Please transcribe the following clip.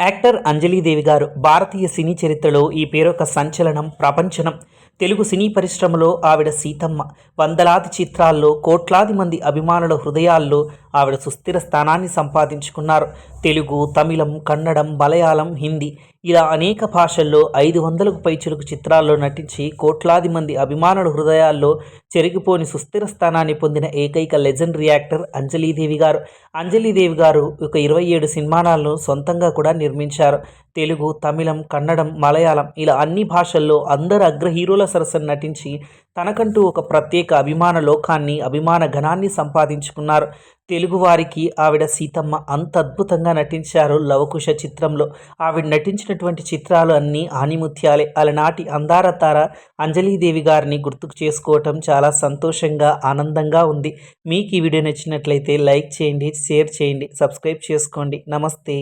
Actor Anjali Devi గారు భారతీయ సినీ చరిత్రలో ఈ పేరొక సంచలనం ప్రపంచనం. తెలుగు సినీ పరిశ్రమలో ఆవిడ సీతమ్మ. వందలాది చిత్రాల్లో కోట్లాది మంది అభిమానుల హృదయాల్లో ఆవిడ సుస్థిర స్థానాన్ని సంపాదించుకున్నారు. తెలుగు తమిళం కన్నడం మలయాళం హిందీ ఇలా అనేక భాషల్లో ఐదు వందలకు పైచులకు చిత్రాల్లో నటించి కోట్లాది మంది అభిమానుల హృదయాల్లో చెరిగిపోని సుస్థిర స్థానాన్ని పొందిన ఏకైక లెజెండ్ రియాక్టర్ అంజలీదేవి గారు. అంజలీదేవి గారు ఒక ఇరవై ఏడు సినిమాలను సొంతంగా కూడా నిర్మించారు. తెలుగు తమిళం కన్నడం మలయాళం ఇలా అన్ని భాషల్లో అందరు అగ్ర హీరోల సరసన నటించి తనకంటూ ఒక ప్రత్యేక అభిమాన లోకాన్ని అభిమాన ఘనాన్ని సంపాదించుకున్నారు. తెలుగువారికి ఆవిడ సీతమ్మ అంత అద్భుతంగా నటించారు లవకుశ చిత్రంలో. ఆవిడ నటించినటువంటి చిత్రాలు అన్నీ ఆనిముత్యాలే. అలనాటి అందారతార అంజలీదేవి గారిని గుర్తుకు చేసుకోవటం చాలా సంతోషంగా ఆనందంగా ఉంది. మీకు ఈ వీడియో నచ్చినట్లయితే లైక్ చేయండి షేర్ చేయండి సబ్స్క్రైబ్ చేసుకోండి. నమస్తే.